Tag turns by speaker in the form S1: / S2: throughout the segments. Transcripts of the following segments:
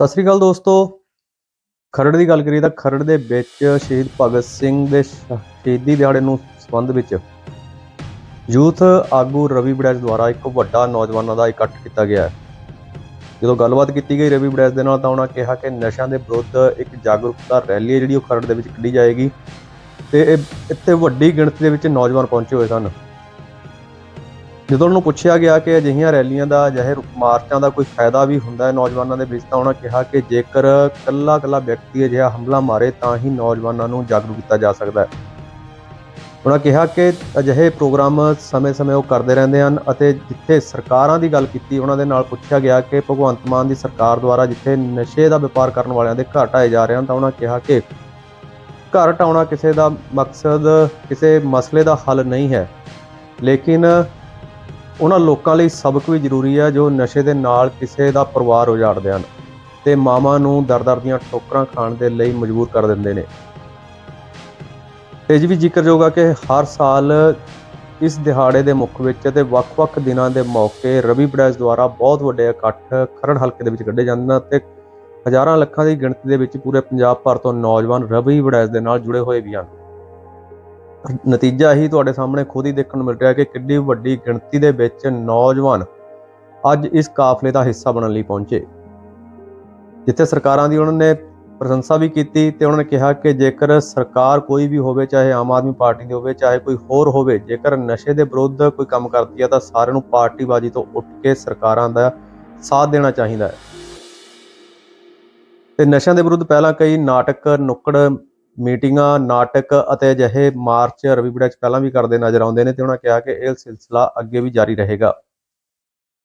S1: ਸਤਿ ਸ੍ਰੀ ਅਕਾਲ ਦੋਸਤੋ। ਖਰੜ ਦੀ ਗੱਲ ਕਰੀਏ ਤਾਂ ਖਰੜ ਦੇ ਵਿੱਚ ਸ਼ਹੀਦ ਭਗਤ ਸਿੰਘ ਦੇ ਸ਼ਹੀਦੀ ਦਿਹਾੜੇ ਨੂੰ ਸੰਬੰਧ ਵਿੱਚ ਯੂਥ ਆਗੂ ਰਵੀ ਬੜੈਚ ਦੁਆਰਾ ਇੱਕ ਵੱਡਾ ਨੌਜਵਾਨਾਂ ਦਾ ਇਕੱਠ ਕੀਤਾ ਗਿਆ ਹੈ। ਜਦੋਂ ਗੱਲਬਾਤ ਕੀਤੀ ਗਈ ਰਵੀ ਬੜੈਚ ਦੇ ਨਾਲ ਤਾਂ ਉਹਨਾਂ ਕਿਹਾ ਕਿ ਨਸ਼ਿਆਂ ਦੇ ਵਿਰੁੱਧ ਇੱਕ ਜਾਗਰੂਕਤਾ ਰੈਲੀ ਹੈ ਜਿਹੜੀ ਉਹ ਖਰੜ ਦੇ ਵਿੱਚ ਕੱਢੀ ਜਾਏਗੀ ਤੇ ਇਹ- ਇੱਥੇ ਵੱਡੀ ਗਿਣਤੀ ਦੇ ਵਿੱਚ ਨੌਜਵਾਨ ਪਹੁੰਚੇ ਹੋਏ ਸਨ। ਜਦੋਂ ਉਹਨਾਂ ਨੂੰ ਪੁੱਛਿਆ ਗਿਆ ਕਿ ਅਜਿਹੀਆਂ ਰੈਲੀਆਂ ਦਾ ਅਜਿਹੇ ਮਾਰਚਾਂ ਦਾ ਕੋਈ ਫਾਇਦਾ ਵੀ ਹੁੰਦਾ ਹੈ ਨੌਜਵਾਨਾਂ ਦੇ ਵਿੱਚ, ਤਾਂ ਉਹਨਾਂ ਕਿਹਾ ਕਿ ਜੇਕਰ ਕੱਲਾ ਕੱਲਾ ਵਿਅਕਤੀ ਅਜਿਹਾ ਹਮਲਾ ਮਾਰੇ, ਤਾਂ ਹੀ ਨੌਜਵਾਨਾਂ ਨੂੰ ਜਾਗਰੂਕ ਕੀਤਾ ਜਾ ਸਕਦਾ ਹੈ। ਉਹਨਾਂ ਕਿਹਾ ਕਿ ਅਜਿਹੇ ਪ੍ਰੋਗਰਾਮ ਸਮੇਂ-ਸਮੇਂ ਉਹ ਕਰਦੇ ਰਹਿੰਦੇ ਹਨ ਅਤੇ ਜਿੱਥੇ ਸਰਕਾਰਾਂ ਦੀ ਗੱਲ ਕੀਤੀ, ਉਹਨਾਂ ਦੇ ਨਾਲ ਪੁੱਛਿਆ ਗਿਆ ਕਿ ਭਗਵੰਤ ਮਾਨ ਦੀ ਸਰਕਾਰ ਦੁਆਰਾ ਜਿੱਥੇ ਨਸ਼ੇ ਦਾ ਵਪਾਰ ਕਰਨ ਵਾਲਿਆਂ ਦੇ ਘਰ ਢਾਏ ਜਾ ਰਹੇ ਹਨ, ਤਾਂ ਉਹਨਾਂ ਕਿਹਾ ਕਿ ਘਰ ਢਾਉਣਾ ਕਿਸੇ ਦਾ ਮਕਸਦ, ਕਿਸੇ ਮਸਲੇ ਦਾ ਹੱਲ ਨਹੀਂ ਹੈ। ਲੇਕਿਨ ਉਹਨਾਂ ਲੋਕਾਂ ਲਈ ਸਬਕ ਵੀ ਜ਼ਰੂਰੀ ਹੈ ਜੋ ਨਸ਼ੇ ਦੇ ਨਾਲ ਕਿਸੇ ਦਾ ਪਰਿਵਾਰ ਉਜਾੜਦੇ ਹਨ ਤੇ ਮਾਵਾਂ ਨੂੰ ਦਰ-ਦਰ ਦੀਆਂ ਠੋਕਰਾਂ ਖਾਣ ਦੇ ਲਈ ਮਜਬੂਰ ਕਰ ਦਿੰਦੇ ਨੇ। ਤੇ ਇਹ ਵੀ ਜ਼ਿਕਰਯੋਗ ਆ ਕਿ ਹਰ ਸਾਲ ਇਸ ਦਿਹਾੜੇ ਦੇ ਮੁੱਖ ਵਿੱਚ ਤੇ ਵੱਖ-ਵੱਖ ਦਿਨਾਂ ਦੇ ਮੌਕੇ ਰਵੀ ਬੜੈਸ ਦੁਆਰਾ ਬਹੁਤ ਵੱਡੇ ਇਕੱਠ ਖਰੜ ਹਲਕੇ ਦੇ ਵਿੱਚ ਕੱਢੇ ਜਾਂਦੇ ਹਨ ਤੇ ਹਜ਼ਾਰਾਂ ਲੱਖਾਂ ਦੀ ਗਿਣਤੀ ਦੇ ਵਿੱਚ ਪੂਰੇ ਪੰਜਾਬ ਭਰ ਤੋਂ ਨੌਜਵਾਨ ਰਵੀ ਬੜੈਸ ਦੇ ਨਾਲ ਜੁੜੇ ਹੋਏ ਵੀ ਹਨ। ਨਤੀਜਾ ਹੀ ਤੁਹਾਡੇ ਸਾਹਮਣੇ ਖੁਦ ਹੀ ਦੇਖਣ ਨੂੰ ਮਿਲ ਰਿਹਾ ਕਿ ਕਿੰਨੀ ਵੱਡੀ ਗਿਣਤੀ ਦੇ ਵਿੱਚ ਨੌਜਵਾਨ ਅੱਜ ਇਸ ਕਾਫਲੇ ਦਾ ਹਿੱਸਾ ਬਣਨ ਲਈ ਪਹੁੰਚੇ। ਜਿੱਥੇ ਸਰਕਾਰਾਂ ਦੀ ਉਹਨਾਂ ਨੇ ਪ੍ਰਸ਼ੰਸਾ ਵੀ ਕੀਤੀ ਤੇ ਉਹਨਾਂ ਨੇ ਕਿਹਾ ਕਿ ਜੇਕਰ ਸਰਕਾਰ ਕੋਈ ਵੀ ਹੋਵੇ, ਚਾਹੇ ਆਮ ਆਦਮੀ ਪਾਰਟੀ ਦੀ ਹੋਵੇ, ਚਾਹੇ ਕੋਈ ਹੋਰ ਹੋਵੇ, ਜੇਕਰ ਨਸ਼ੇ ਦੇ ਵਿਰੁੱਧ ਕੋਈ ਕੰਮ ਕਰਦੀ ਹੈ ਤਾਂ ਸਾਰਿਆਂ ਨੂੰ ਪਾਰਟੀਬਾਜ਼ੀ ਤੋਂ ਉੱਠ ਕੇ ਸਰਕਾਰਾਂ ਦਾ ਸਾਥ ਦੇਣਾ ਚਾਹੀਦਾ ਹੈ। ਤੇ ਨਸ਼ਿਆਂ ਦੇ ਵਿਰੁੱਧ ਪਹਿਲਾਂ ਕਈ ਨਾਟਕ, ਨੁੱਕੜ ਮੀਟਿੰਗਾਂ, ਨਾਟਕ ਅਤੇ ਅਜਿਹੇ ਮਾਰਚ ਰਵੀ ਬੜਾ ਚ ਪਹਿਲਾਂ ਵੀ ਕਰਦੇ ਨਜ਼ਰ ਆਉਂਦੇ ਨੇ ਤੇ ਉਹਨਾਂ ਕਿਹਾ ਕਿ ਇਹ ਸਿਲਸਿਲਾ ਅੱਗੇ ਵੀ ਜਾਰੀ ਰਹੇਗਾ।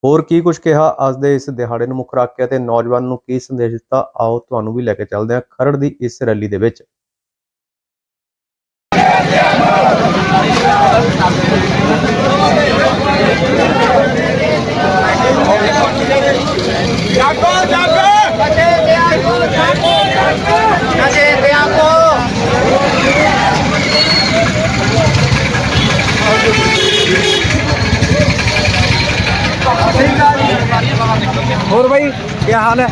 S1: ਹੋਰ ਕੀ ਕੁਝ ਕਿਹਾ? ਅੱਜ ਦੇ ਇਸ ਦਿਹਾੜੇ ਨੂੰ ਮੁੱਖ ਰੱਖ ਕੇ ਅਤੇ ਨੌਜਵਾਨ ਨੂੰ ਕੀ ਸੰਦੇਸ਼ ਦਿੱਤਾ? ਆਓ ਤੁਹਾਨੂੰ ਵੀ ਲੈ ਕੇ ਚੱਲਦੇ ਹਾਂ ਖਰੜ ਦੀ ਇਸ ਰੈਲੀ ਦੇ ਵਿੱਚ
S2: ਜਾਗੋ ਜਾਗੋ ਨਸ਼ੇ ਤਿਆਗੋ ਜਾਗੋ ਜਾਗੋ ਨਸ਼ੇ ਤਿਆਗੋ
S3: और भाई क्या हाल है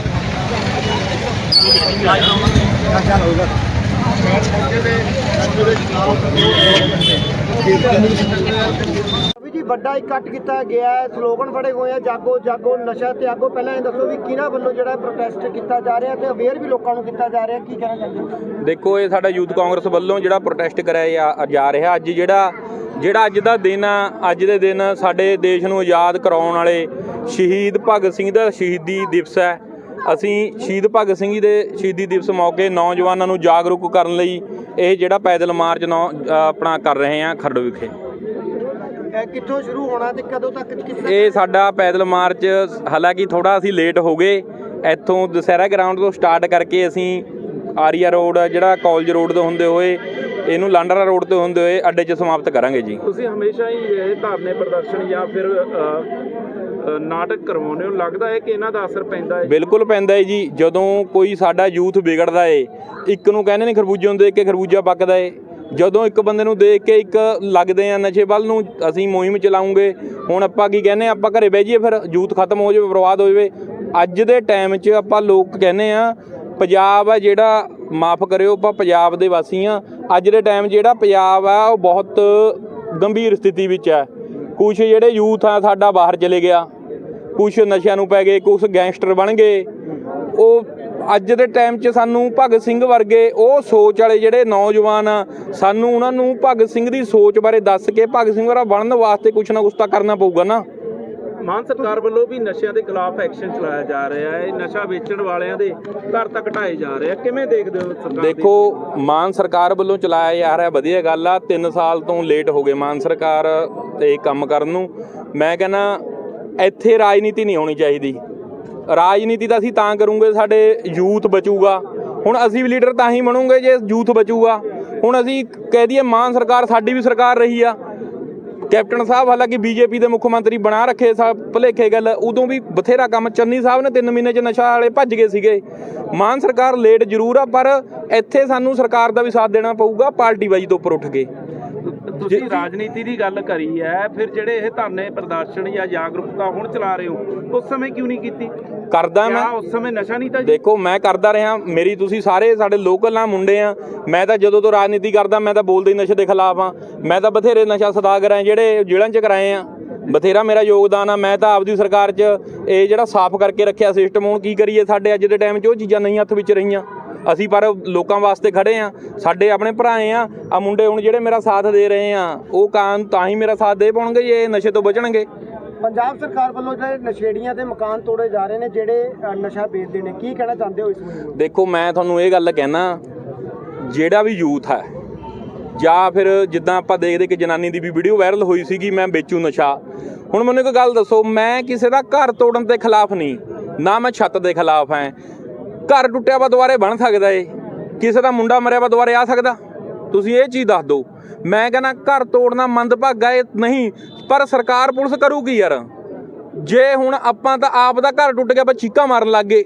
S4: ਵੀ ਜੀ ਵੱਡਾ ਇਕੱਠ ਕੀਤਾ ਗਿਆ ਹੈ ਸਲੋਗਨ ਫੜੇ ਹੋਏ ਆ ਜਾਗੋ ਜਾਗੋ ਨਸ਼ਾ ਤਿਆਗੋ ਪਹਿਲਾਂ ਇਹ ਦੱਸੋ ਵੀ ਕਿਹਨਾਂ ਵੱਲੋਂ ਜਿਹੜਾ ਪ੍ਰੋਟੈਸਟ ਕੀਤਾ ਜਾ ਰਿਹਾ ਤੇ ਅਵੇਅਰ ਵੀ ਲੋਕਾਂ ਨੂੰ ਕੀਤਾ ਜਾ ਰਿਹਾ ਕੀ ਕਹਿਣਾ ਚਾਹੁੰਦੇ ਹੋ
S5: ਦੇਖੋ ਇਹ ਸਾਡਾ ਯੂਥ ਕਾਂਗਰਸ ਵੱਲੋਂ ਜਿਹੜਾ ਪ੍ਰੋਟੈਸਟ ਕਰਿਆ ਜਾ- ਜਾ ਰਿਹਾ ਅੱਜ ਜਿਹੜਾ ਜਿਹੜਾ ਅੱਜ ਦਾ ਦਿਨ ਆ ਅੱਜ ਦੇ ਦਿਨ ਸਾਡੇ ਦੇਸ਼ ਨੂੰ ਆਜ਼ਾਦ ਕਰਾਉਣ ਵਾਲੇ ਸ਼ਹੀਦ ਭਗਤ ਸਿੰਘ ਦਾ ਸ਼ਹੀਦੀ ਦਿਵਸ ਹੈ। ਅਸੀਂ ਸ਼ਹੀਦ ਭਗਤ ਸਿੰਘ ਜੀ ਦੇ ਸ਼ਹੀਦੀ ਦਿਵਸ ਮੌਕੇ ਨੌਜਵਾਨਾਂ ਨੂੰ ਜਾਗਰੂਕ ਕਰਨ ਲਈ ਇਹ ਜਿਹੜਾ ਪੈਦਲ ਮਾਰਚ ਨੌ ਆਪਣਾ ਕਰ ਰਹੇ ਹਾਂ ਖਰੜ ਵਿਖੇ।
S4: ਇਹ ਕਿੱਥੋਂ ਸ਼ੁਰੂ ਹੋਣਾ ਤੇ ਕਦੋਂ ਤੱਕ
S5: ਇਹ ਸਾਡਾ ਪੈਦਲ ਮਾਰਚ ਹਾਲਾਂਕਿ ਥੋੜਾ ਅਸੀਂ ਲੇਟ ਹੋ ਗਏ। ਇੱਥੋਂ ਦੁਸਹਿਰਾ ਗਰਾਊਂਡ ਤੋਂ ਸਟਾਰਟ ਕਰਕੇ ਅਸੀਂ ਆਰੀਆ ਰੋਡ ਜਿਹੜਾ ਕਾਲਜ ਰੋਡ ਤੋਂ ਹੁੰਦੇ ਹੋਏ ਇਹਨੂੰ ਲਾਂਡਰਾ ਰੋਡ ਤੋਂ ਹੁੰਦੇ ਹੋਏ ਅੱਡੇ 'ਚ ਸਮਾਪਤ ਕਰਾਂਗੇ ਜੀ।
S6: ਤੁਸੀਂ ਹਮੇਸ਼ਾ ਹੀ ਇਹ ਧਰਨੇ ਪ੍ਰਦਰਸ਼ਨ ਜਾਂ ਫਿਰ ਨਾਟਕ ਕਰਵਾਉਂਦੇ ਹੋ। ਲੱਗਦਾ ਹੈ ਕਿ ਇਹਨਾਂ ਦਾ ਅਸਰ ਪੈਂਦਾ ਹੈ।
S5: ਬਿਲਕੁਲ ਪੈਂਦਾ ਹੈ ਜੀ। ਜਦੋਂ ਕੋਈ ਸਾਡਾ ਯੂਥ ਵਿਗੜਦਾ ਏ ਇੱਕ ਨੂੰ ਕਹਿੰਦੇ ਨੇ ਖਰਬੂਜੇ ਨੂੰ ਦੇਖ ਕੇ ਖਰਬੂਜਾ ਪੱਕਦਾ ਏ। ਜਦੋਂ ਇੱਕ ਬੰਦੇ ਨੂੰ ਦੇਖ ਕੇ ਇੱਕ ਲੱਗਦੇ ਆ ਨਸ਼ੇ ਵੱਲ ਨੂੰ ਅਸੀਂ ਮੁਹਿੰਮ ਚਲਾਉਂਗੇ। ਹੁਣ ਆਪਾਂ ਕੀ ਕਹਿੰਦੇ ਆ ਆਪਾਂ ਘਰੇ ਬਹਿ ਜਾਈਏ ਫਿਰ ਯੂਥ ਖਤਮ ਹੋ ਜਾਵੇ ਬਰਬਾਦ ਹੋ ਜਾਵੇ। ਅੱਜ ਦੇ ਟਾਈਮ 'ਚ ਆਪਾਂ ਲੋਕ ਕਹਿੰਦੇ ਆ ਪੰਜਾਬ ਆ ਜਿਹੜਾ ਮਾਫ ਕਰਿਓ, ਆਪਾਂ ਪੰਜਾਬ ਦੇ ਵਾਸੀ ਆ ਅੱਜ ਦੇ ਟਾਈਮ ਜਿਹੜਾ ਪੰਜਾਬ ਆ, ਉਹ ਬਹੁਤ ਗੰਭੀਰ ਸਥਿਤੀ ਵਿੱਚ ਹੈ। ਕੁਝ ਜਿਹੜੇ ਯੂਥ ਆ, ਸਾਡਾ ਬਾਹਰ ਚਲੇ ਗਿਆ। ਕੁਝ ਨਸ਼ਿਆਂ ਨੂੰ ਪੈ ਗਏ ਕੁਝ ਗੈਂਗਸਟਰ ਬਣ ਗਏ। ਉਹ ਅੱਜ ਦੇ ਟਾਈਮ 'ਚ ਸਾਨੂੰ ਭਗਤ ਸਿੰਘ ਵਰਗੇ ਉਹ ਸੋਚ ਵਾਲੇ ਜਿਹੜੇ ਨੌਜਵਾਨ ਆ, ਸਾਨੂੰ ਉਹਨਾਂ ਨੂੰ ਭਗਤ ਸਿੰਘ ਦੀ ਸੋਚ ਬਾਰੇ ਦੱਸ ਕੇ ਭਗਤ ਸਿੰਘ ਵਰਗਾ ਬਣਨ ਵਾਸਤੇ ਕੁਝ ਨਾ ਕੁਝ ਤਾਂ ਕਰਨਾ ਪਊਗਾ ਨਾ।
S6: ਮਾਨ ਸਰਕਾਰ ਵੱਲੋਂ ਵੀ ਨਸ਼ਿਆਂ ਦੇ ਖਿਲਾਫ ਐਕਸ਼ਨ ਚਲਾਇਆ ਜਾ ਰਿਹਾ ਹੈ। ਨਸ਼ਾ ਵੇਚਣ ਵਾਲਿਆਂ ਦੇ ਘਰ ਤੱਕ ਢਾਏ ਜਾ ਰਹੇ ਆ। ਕਿਵੇਂ ਦੇਖਦੇ ਹੋ ਸਰਕਾਰ
S5: ਦੇਖੋ, ਮਾਨ ਸਰਕਾਰ ਵੱਲੋਂ ਚਲਾਇਆ ਜਾ ਰਿਹਾ ਵਧੀਆ ਗੱਲ ਆ। 3 ਸਾਲ ਤੋਂ ਲੇਟ ਹੋ ਗਏ ਮਾਨ ਸਰਕਾਰ ਤੇ ਕੰਮ ਕਰਨ ਨੂੰ। ਮੈਂ ਕਹਿੰਦਾ, ਇੱਥੇ ਰਾਜਨੀਤੀ ਨਹੀਂ ਹੋਣੀ ਚਾਹੀਦੀ। ਰਾਜਨੀਤੀ ਤਾਂ ਅਸੀਂ ਤਾਂ ਕਰੂੰਗੇ, ਸਾਡੇ ਯੂਥ ਬਚੂਗਾ। ਹੁਣ ਅਸੀਂ ਵੀ ਲੀਡਰ ਤਾਂ ਹੀ ਬਣੂਗੇ ਜੇ ਯੂਥ ਬਚੂਗਾ। ਹੁਣ ਅਸੀਂ ਕਹਿ ਦਈਏ, ਮਾਨ ਸਰਕਾਰ ਸਾਡੀ ਵੀ ਸਰਕਾਰ ਰਹੀ ਆ। ਕੈਪਟਨ ਸਾਹਿਬ ਹਾਲਾਂਕਿ ਬੀਜੇਪੀ ਦੇ ਮੁੱਖ ਮੰਤਰੀ ਬਣਾ ਰੱਖੇ ਸਾ ਭਲੇਖੇ ਗੱਲ, ਉਦੋਂ ਵੀ ਬਥੇਰਾ ਕੰਮ, ਚੰਨੀ ਸਾਹਿਬ ਨੇ 3 ਮਹੀਨੇ ਚ ਨਸ਼ਾ ਵਾਲੇ ਭੱਜ ਗਏ ਸੀਗੇ। ਮਾਨ ਸਰਕਾਰ ਲੇਟ ਜ਼ਰੂਰ ਆ, ਪਰ ਇੱਥੇ ਸਾਨੂੰ ਸਰਕਾਰ ਦਾ ਵੀ ਸਾਥ ਦੇਣਾ ਪਊਗਾ, ਪਾਰਟੀ ਬਾਜੀ ਤੋਂ ਉੱਪਰ ਉੱਠ ਕੇ।
S6: ਤੁਸੀਂ ਰਾਜਨੀਤੀ ਦੀ ਗੱਲ ਕਰੀ ਹੈ ਫਿਰ ਜਿਹੜੇ ਇਹ ਧਰਨੇ ਪ੍ਰਦਰਸ਼ਨ ਜਾਂ ਜਾਗਰੂਕਤਾ ਹੁਣ ਚਲਾ ਰਹੇ ਹੋ ਉਸ ਸਮੇਂ ਕਿਉਂ ਨਹੀਂ ਕੀਤੀ?
S5: ਕਰਦਾ ਮੈਂ।
S6: ਉਸ ਸਮੇਂ ਨਸ਼ਾ ਨਹੀਂ ਤਾਂ?
S5: ਦੇਖੋ ਮੈਂ ਕਰਦਾ ਰਿਹਾ ਮੇਰੀ ਤੁਸੀਂ ਸਾਰੇ ਸਾਡੇ ਲੋਕਲ ਨਾ ਮੁੰਡੇ ਆ ਮੈਂ ਤਾਂ ਜਦੋਂ ਤੋਂ ਰਾਜਨੀਤੀ ਕਰਦਾ ਮੈਂ ਤਾਂ ਬੋਲਦੇ ਨਸ਼ੇ ਦੇ ਖਿਲਾਫ ਆ। ਮੈਂ ਤਾਂ ਬਥੇਰੇ ਨਸ਼ਾ ਸਦਾਗਰ ਆ ਜਿਹੜੇ ਜੇਲ੍ਹਾਂ 'ਚ ਕਰਾਏ ਆ। ਬਥੇਰਾ ਮੇਰਾ ਯੋਗਦਾਨ ਆ ਮੈਂ ਤਾਂ ਆਪਦੀ ਸਰਕਾਰ 'ਚ ਇਹ ਜਿਹੜਾ ਸਾਫ਼ ਕਰਕੇ ਰੱਖਿਆ ਸਿਸਟਮ ਹੁਣ ਕੀ ਕਰੀਏ ਸਾਡੇ ਅੱਜ ਦੇ ਟਾਈਮ 'ਚ ਉਹ ਚੀਜ਼ਾਂ ਨਹੀਂ ਹੱਥ ਵਿੱਚ ਰਹੀਆਂ। ਅਸੀਂ ਪਰ ਲੋਕਾਂ ਵਾਸਤੇ ਖੜੇ ਆ ਸਾਡੇ ਆਪਣੇ ਭਰਾਏ ਆ ਆ ਮੁੰਡੇ ਹੁਣ ਜਿਹੜੇ ਮੇਰਾ ਸਾਥ ਦੇ ਰਹੇ ਆ ਉਹ ਕਾਂ ਤਾਂ ਹੀ ਮੇਰਾ ਸਾਥ ਦੇ ਪਾਉਣਗੇ ਜੇ ਇਹ ਨਸ਼ੇ ਤੋਂ ਬਚਣਗੇ।
S4: ਪੰਜਾਬ ਸਰਕਾਰ ਵੱਲੋਂ ਜਿਹੜੇ ਨਸ਼ੇੜੀਆਂ ਦੇ ਮਕਾਨ ਤੋੜੇ ਜਾ ਰਹੇ ਨੇ ਜਿਹੜੇ ਨਸ਼ਾ ਵੇਚਦੇ ਨੇ ਕੀ ਕਹਿਣਾ ਚਾਹੁੰਦੇ ਹੋ ਇਸ ਨੂੰ?
S5: ਦੇਖੋ ਮੈਂ ਤੁਹਾਨੂੰ ਇਹ ਗੱਲ ਕਹਿਣਾ ਜਿਹੜਾ ਵੀ ਯੂਥ ਹੈ ਜਾਂ ਫਿਰ ਜਿੱਦਾਂ ਆਪਾਂ ਦੇਖਦੇ ਕਿ ਜਨਾਨੀ ਦੀ ਵੀ ਵੀਡੀਓ ਵਾਇਰਲ ਹੋਈ ਸੀਗੀ ਮੈਂ ਵੇਚੂ ਨਸ਼ਾ। ਹੁਣ ਮੈਨੂੰ ਇੱਕ ਗੱਲ ਦੱਸੋ ਮੈਂ ਕਿਸੇ ਦਾ ਘਰ ਤੋੜਨ ਦੇ ਖਿਲਾਫ ਨਹੀਂ ਨਾ ਮੈਂ ਛੱਤ ਦੇ ਖਿਲਾਫ ਹਾਂ। ਘਰ ਟੁੱਟਿਆ ਵਾ ਦੁਬਾਰੇ ਬਣ ਸਕਦਾ ਏ। ਕਿਸੇ ਦਾ ਮੁੰਡਾ ਮਰਿਆ ਵਾ ਦੁਬਾਰੇ ਆ ਸਕਦਾ। ਤੁਸੀਂ ਇਹ ਚੀਜ਼ ਦੱਸ ਦਿਓ। ਮੈਂ ਕਹਿੰਦਾ ਘਰ ਤੋੜਨਾ ਮੰਦਭਾਗਾ ਏ ਨਹੀਂ, ਪਰ ਸਰਕਾਰ ਪੁਲਿਸ ਕਰੂਗੀ ਯਾਰ? ਜੇ ਹੁਣ ਆਪਾਂ ਤਾਂ ਆਪ ਦਾ ਘਰ ਟੁੱਟ ਗਿਆ, ਆਪਾਂ ਚੀਕਾਂ ਮਾਰਨ ਲੱਗ ਗਏ।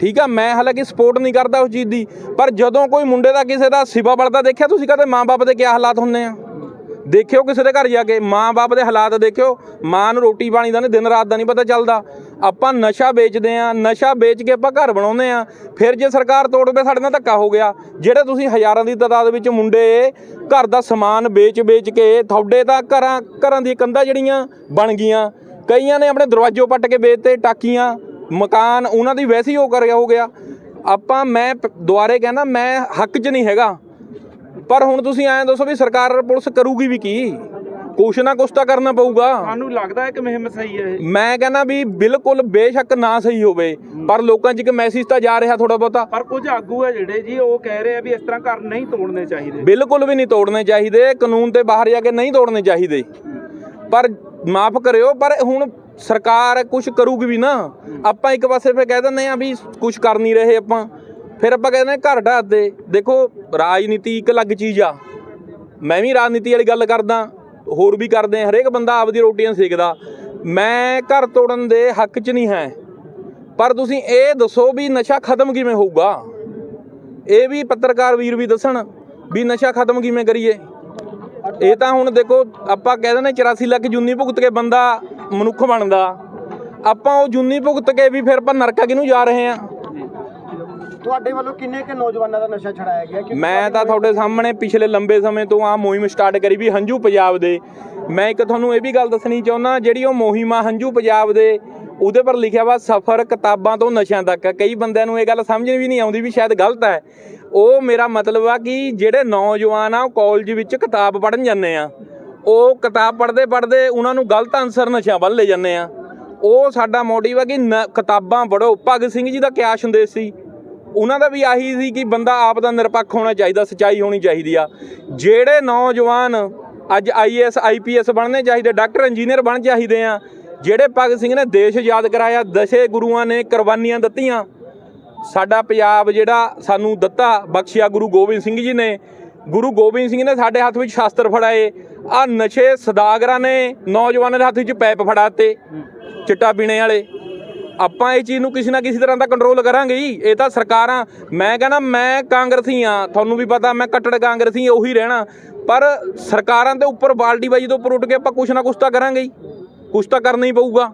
S5: ਠੀਕ ਆ, ਮੈਂ ਹਾਲਾਂਕਿ ਸਪੋਰਟ ਨਹੀਂ ਕਰਦਾ ਉਸ ਚੀਜ਼ ਦੀ, ਪਰ ਜਦੋਂ ਕੋਈ ਮੁੰਡੇ ਦਾ ਕਿਸੇ ਦਾ ਸਿਵਾ ਬਲਦਾ ਦੇਖਿਆ, ਤੁਸੀਂ ਕਦੇ ਮਾਂ-ਬਾਪ ਦੇ ਕੀ ਹਾਲਾਤ ਹੁੰਦੇ ਆ? ਦੇਖਿਓ ਕਿਸੇ ਦੇ ਘਰ ਜਾ ਕੇ, ਮਾਂ-ਬਾਪ ਦੇ ਹਾਲਾਤ ਦੇਖਿਓ। ਮਾਂ ਨੂੰ ਰੋਟੀ ਪਾਣੀ ਦਾ ਨਹੀਂ ਦਿਨ ਰਾਤ ਦਾ ਨਹੀਂ ਪਤਾ ਚੱਲਦਾ। ਆਪਾਂ ਨਸ਼ਾ ਵੇਚਦੇ ਆ, ਨਸ਼ਾ ਵੇਚ ਕੇ ਆਪਾਂ ਘਰ ਬਣਾਉਂਦੇ ਆ, ਫਿਰ ਜੇ ਸਰਕਾਰ ਤੋੜ ਦੇ ਸਾਡੇ ਨਾਲ ਧੱਕਾ ਹੋ ਗਿਆ। ਜਿਹੜੇ ਤੁਸੀਂ ਹਜ਼ਾਰਾਂ ਦੀ ਤਾਦਾਦ ਵਿੱਚ ਮੁੰਡੇ ਘਰ ਦਾ ਸਮਾਨ ਵੇਚ-ਵੇਚ ਕੇ ਤੁਹਾਡੇ ਤਾਂ ਘਰਾਂ ਘਰਾਂ ਦੀ ਕੰਧਾਂ ਜਿਹੜੀਆਂ ਬਣ ਗਈਆਂ, ਕਈਆਂ ਨੇ ਆਪਣੇ ਦਰਵਾਜ਼ੇ ਪੱਟ ਕੇ ਵੇਚਤੇ, ਟਾਕੀਆਂ, ਮਕਾਨ, ਉਹਨਾਂ ਦੀ ਵੈਸੇ ਹੀ ਉਹ ਕਰ ਹੋ ਗਿਆ। ਆਪਾਂ, ਮੈਂ ਪ- ਦੁਬਾਰੇ ਕਹਿੰਦਾ, ਮੈਂ ਹੱਕ 'ਚ ਨਹੀਂ ਹੈਗਾ। ਪਰ ਹੁਣ ਤੁਸੀਂ ਐਂ ਦੱਸੋ ਵੀ ਸਰਕਾਰ ਪੁਲਿਸ ਕਰੂਗੀ ਵੀ ਕੀ? ਕੁਛ ਨਾ ਕੁਛ ਤਾਂ ਕਰਨਾ ਪਊਗਾ।
S6: ਤੁਹਾਨੂੰ ਲੱਗਦਾ ਹੈ ਕਿ ਮੁਹਿੰਮ ਸਹੀ ਹੈ ਇਹ।
S5: ਮੈਂ ਕਹਿੰਦਾ ਵੀ ਬਿਲਕੁਲ ਬੇਸ਼ੱਕ ਨਾ ਸਹੀ ਹੋਵੇ ਪਰ ਲੋਕਾਂ 'ਚ ਇੱਕ ਮੈਸੇਜ ਤਾਂ ਜਾ ਰਿਹਾ ਥੋੜਾ ਬਹੁਤਾ।
S6: ਪਰ ਕੁਝ ਆਗੂ ਹੈ ਜਿਹੜੇ ਜੀ ਉਹ ਕਹਿ ਰਹੇ ਆ ਵੀ ਇਸ ਤਰ੍ਹਾਂ ਘਰ ਨਹੀਂ ਤੋੜਨੇ ਚਾਹੀਦੇ।
S5: ਬਿਲਕੁਲ ਵੀ ਨਹੀਂ ਤੋੜਨੇ ਚਾਹੀਦੇ ਕਾਨੂੰਨ ਤੇ ਬਾਹਰ ਜਾ ਕੇ ਨਹੀਂ ਤੋੜਨੇ ਚਾਹੀਦੇ। ਪਰ ਮਾਫ ਕਰਿਓ ਪਰ ਹੁਣ ਸਰਕਾਰ ਕੁਝ ਕਰੂਗੀ ਵੀ ਨਾ। ਆਪਾਂ ਇੱਕ ਪਾਸੇ ਫੇ ਕਹਿ ਦਿੰਦੇ ਆ ਵੀ ਕੁਝ ਕਰ ਨਹੀਂ ਰਹੇ ਆਪਾਂ। ਫਿਰ ਆਪਾਂ ਕਹਿੰਦੇ ਹਾਂ ਘਰ ਢਾਹ ਦੇ ਦੇਖੋ ਰਾਜਨੀਤੀ ਇੱਕ ਅਲੱਗ ਚੀਜ਼ ਆ। ਮੈਂ ਵੀ ਰਾਜਨੀਤੀ ਵਾਲੀ ਗੱਲ ਕਰਦਾ। ਹੋਰ ਵੀ ਕਰਦੇ ਆ, ਹਰੇਕ ਬੰਦਾ ਆਪਦੀ ਰੋਟੀਆਂ ਸੇਕਦਾ। ਮੈਂ ਘਰ ਤੋੜਨ ਦੇ ਹੱਕ 'ਚ ਨਹੀਂ ਹੈ। ਪਰ ਤੁਸੀਂ ਇਹ ਦੱਸੋ ਵੀ ਨਸ਼ਾ ਖਤਮ ਕਿਵੇਂ ਹੋਊਗਾ? ਇਹ ਵੀ ਪੱਤਰਕਾਰ ਵੀਰ ਵੀ ਦੱਸਣ ਵੀ ਨਸ਼ਾ ਖਤਮ ਕਿਵੇਂ ਕਰੀਏ। ਇਹ ਤਾਂ ਹੁਣ ਦੇਖੋ, ਆਪਾਂ ਕਹਿ ਦਿੰਦੇ 84 ਲੱਖ ਜੁੰਨੀ ਭੁਗਤ ਕੇ ਬੰਦਾ ਮਨੁੱਖ ਬਣਦਾ। ਆਪਾਂ ਉਹ ਜੁੰਨੀ ਭੁਗਤ ਕੇ ਵੀ ਫਿਰ ਆਪਾਂ ਨਰਕਾ ਕਿਨੂੰ ਜਾ ਰਹੇ ਆ?
S4: ਤੁਹਾਡੇ ਵੱਲੋਂ ਕਿੰਨੇ ਕੁ ਨੌਜਵਾਨਾਂ ਦਾ ਨਸ਼ਾ ਛੜਾਇਆ ਗਿਆ? ਕਿਉਂਕਿ
S5: ਮੈਂ ਤਾਂ ਤੁਹਾਡੇ ਸਾਹਮਣੇ ਪਿਛਲੇ ਲੰਬੇ ਸਮੇਂ ਤੋਂ ਆ ਮੁਹਿੰਮ ਸਟਾਰਟ ਕਰੀ ਵੀ ਹੰਝੂ ਪੰਜਾਬ ਦੇ। ਮੈਂ ਇੱਕ ਤੁਹਾਨੂੰ ਇਹ ਵੀ ਗੱਲ ਦੱਸਣੀ ਚਾਹੁੰਦਾ ਜਿਹੜੀ ਉਹ ਮੁਹਿੰਮ ਆ ਹੰਝੂ ਪੰਜਾਬ ਦੇ ਉਹਦੇ ਪਰ ਲਿਖਿਆ ਵਾ ਸਫ਼ਰ ਕਿਤਾਬਾਂ ਤੋਂ ਨਸ਼ਿਆਂ ਤੱਕ। ਕਈ ਬੰਦਿਆਂ ਨੂੰ ਇਹ ਗੱਲ ਸਮਝ ਵੀ ਨਹੀਂ ਆਉਂਦੀ ਵੀ ਸ਼ਾਇਦ ਗਲਤ ਹੈ। ਉਹ ਮੇਰਾ ਮਤਲਬ ਆ ਕਿ ਜਿਹੜੇ ਨੌਜਵਾਨ ਆ ਉਹ ਕਾਲਜ ਵਿੱਚ ਕਿਤਾਬ ਪੜ੍ਹਨ ਜਾਂਦੇ ਆ। ਉਹ ਕਿਤਾਬ ਪੜ੍ਹਦੇ ਪੜ੍ਹਦੇ ਉਹਨਾਂ ਨੂੰ ਗਲਤ ਆਨਸਰ ਨਸ਼ਿਆਂ ਵੱਲ ਲੈ ਜਾਂਦੇ ਆ। ਉਹ ਸਾਡਾ ਮੋਟਿਵ ਆ ਕਿ ਕਿਤਾਬਾਂ ਪੜ੍ਹੋ। ਭਗਤ ਸਿੰਘ ਜੀ ਦਾ ਕਿਆ ਸੰਦੇਸ਼ ਸੀ? ਉਹਨਾਂ ਦਾ ਵੀ ਆਹੀ ਸੀ ਕਿ ਬੰਦਾ ਆਪ ਦਾ ਨਿਰਪੱਖ ਹੋਣਾ ਚਾਹੀਦਾ, ਸਚਾਈ ਹੋਣੀ ਚਾਹੀਦੀ ਆ। ਜਿਹੜੇ ਨੌਜਵਾਨ ਅੱਜ ਆਈਐਸ ਆਈਪੀਐਸ ਬਣਨੇ ਚਾਹੀਦੇ, ਡਾਕਟਰ, ਇੰਜੀਨੀਅਰ ਬਣ ਚਾਹੀਦੇ ਆ, ਜਿਹੜੇ ਭਗਤ ਸਿੰਘ ਨੇ ਦੇਸ਼ ਆਜ਼ਾਦ ਕਰਾਇਆ, ਦਸੇ ਗੁਰੂਆਂ ਨੇ ਕੁਰਬਾਨੀਆਂ ਦਿੱਤੀਆਂ, ਸਾਡਾ ਪੰਜਾਬ ਜਿਹੜਾ ਸਾਨੂੰ ਦਿੱਤਾ, ਬਖਸ਼ਿਆ ਗੁਰੂ ਗੋਬਿੰਦ ਸਿੰਘ ਜੀ ਨੇ। ਗੁਰੂ ਗੋਬਿੰਦ ਸਿੰਘ ਨੇ ਸਾਡੇ ਹੱਥ ਵਿੱਚ ਸ਼ਾਸਤਰ ਫੜਾਏ ਆ ਨਸ਼ੇ ਸਦਾਗਰਾਂ ਨੇ ਨੌਜਵਾਨਾਂ ਦੇ ਹੱਥ ਵਿੱਚ ਪੈਪ ਫੜਾਤੇ, ਚਿੱਟਾ ਪੀਣੇ ਵਾਲੇ। ਆਪਾਂ ਇਹ ਚੀਜ਼ ਨੂੰ ਕਿਸੇ ਨਾ ਕਿਸੇ ਤਰ੍ਹਾਂ ਦਾ ਕੰਟਰੋਲ ਕਰਾਂਗੇ ਹੀ ਇਹ ਤਾਂ ਸਰਕਾਰਾਂ ਮੈਂ ਕਹਿੰਦਾ ਮੈਂ ਕਾਂਗਰਸੀ ਆ ਤੁਹਾਨੂੰ ਵੀ ਪਤਾ ਮੈਂ ਕੱਟੜ ਕਾਂਗਰਸੀ ਉਹੀ ਰਹਿਣਾ। ਪਰ ਸਰਕਾਰਾਂ ਦੇ ਉੱਪਰ ਬਾਲਟੀਬਾਜੀ ਤੋਂ ਉੱਪਰ ਉੱਠ ਕੇ ਆਪਾਂ ਕੁਛ ਨਾ ਕੁਛ ਤਾਂ ਕਰਾਂਗੇ ਹੀ ਕੁਛ ਤਾਂ ਕਰਨਾ ਹੀ ਪਊਗਾ।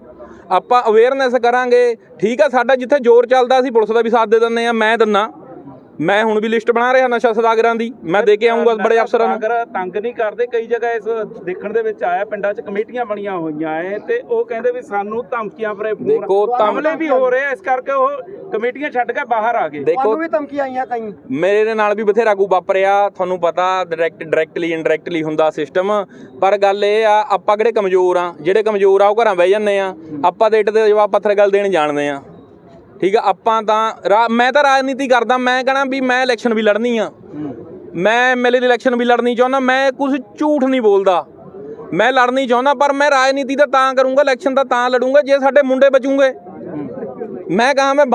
S5: ਆਪਾਂ ਅਵੇਅਰਨੈਸ ਕਰਾਂਗੇ। ਠੀਕ ਆ, ਸਾਡਾ ਜਿੱਥੇ ਜ਼ੋਰ ਚੱਲਦਾ ਅਸੀਂ ਪੁਲਿਸ ਦਾ ਵੀ ਸਾਥ ਦੇ ਦਿੰਦੇ ਆ ਮੈਂ ਦਿੰਨਾ ਮੈਂ ਹੁਣ ਵੀ ਲਿਸਟ ਬਣਾ ਰਿਹਾ ਨਸ਼ਾ ਸਦਾਗਰਾਂ ਦੀ। ਮੈਂ ਦੇ ਕੇ ਆਉਂਗਾ ਬੜੇ ਅਫਸਰਾਂ ਨੂੰ।
S6: ਅਗਰ ਤੰਗ ਨਹੀਂ ਕਰਦੇ ਕਈ ਜਗ੍ਹਾ ਇਸ ਦੇਖਣ ਦੇ ਵਿੱਚ ਆਇਆ ਪਿੰਡਾਂ 'ਚ ਕਮੇਟੀਆਂ ਬਣੀਆਂ ਹੋਈਆਂ ਐ ਤੇ ਉਹ ਕਹਿੰਦੇ ਵੀ ਸਾਨੂੰ ਧਮਕੀਆਂ ਭਰੇ
S5: ਦੇਖੋ,
S6: ਹਮਲੇ ਵੀ ਹੋ ਰਹੇ ਇਸ ਕਰਕੇ ਉਹ ਕਮੇਟੀਆਂ ਛੱਡ ਕੇ ਬਾਹਰ ਆ ਗਏ।
S5: ਦੇਖੋ
S4: ਤੁਹਾਨੂੰ ਵੀ ਧਮਕੀਆਂ ਆਈਆਂ ਕਈ।
S5: ਮੇਰੇ ਦੇ ਨਾਲ ਵੀ ਬਥੇਰਾ ਕੋ ਵਾਪਰਿਆ ਤੁਹਾਨੂੰ ਪਤਾ ਡਾਇਰੈਕਟ ਡਾਇਰੈਕਟਲੀ ਇਨਡਾਇਰੈਕਟਲੀ ਹੁੰਦਾ ਸਿਸਟਮ ਪਰ ਗੱਲ ਇਹ ਆ ਆਪਾਂ ਕਿਹੜੇ ਕਮਜ਼ੋਰ ਆ? ਜਿਹੜੇ ਕਮਜ਼ੋਰ ਆ ਉਹ ਘਰਾਂ ਬਹਿ ਜਾਂਦੇ ਆ। ਆਪਾਂ ਤੇ ਇੱਟ ਦੇ ਜਵਾਬ ਪੱਥਰ ਗੱਲ ਦੇਣ ਜਾਣਦੇ ਆ। ਠੀਕ ਆ ਆਪਾਂ ਤਾਂ ਮੈਂ ਤਾਂ ਰਾਜਨੀਤੀ ਕਰਦਾ ਮੈਂ ਕਹਣਾ ਵੀ ਮੈਂ ਇਲੈਕਸ਼ਨ ਵੀ ਲੜਨੀ ਆ। ਮੈਂ ਐਮਐਲਏ ਦੀ ਇਲੈਕਸ਼ਨ ਵੀ ਲੜਨੀ ਚਾਹੁੰਦਾ ਮੈਂ ਕੁਝ ਝੂਠ ਨਹੀਂ ਬੋਲਦਾ। ਮੈਂ ਲੜਨੀ ਚਾਹੁੰਦਾ ਪਰ ਮੈਂ ਰਾਜਨੀਤੀ ਤਾਂ ਤਾਂ ਕਰੂੰਗਾ ਇਲੈਕਸ਼ਨ ਤਾਂ ਤਾਂ ਲੜੂੰਗਾ ਜੇ ਸਾਡੇ ਮੁੰਡੇ ਬਚੂਗੇ। ਮੈਂ ਕਹਾਂ ਮੈਂ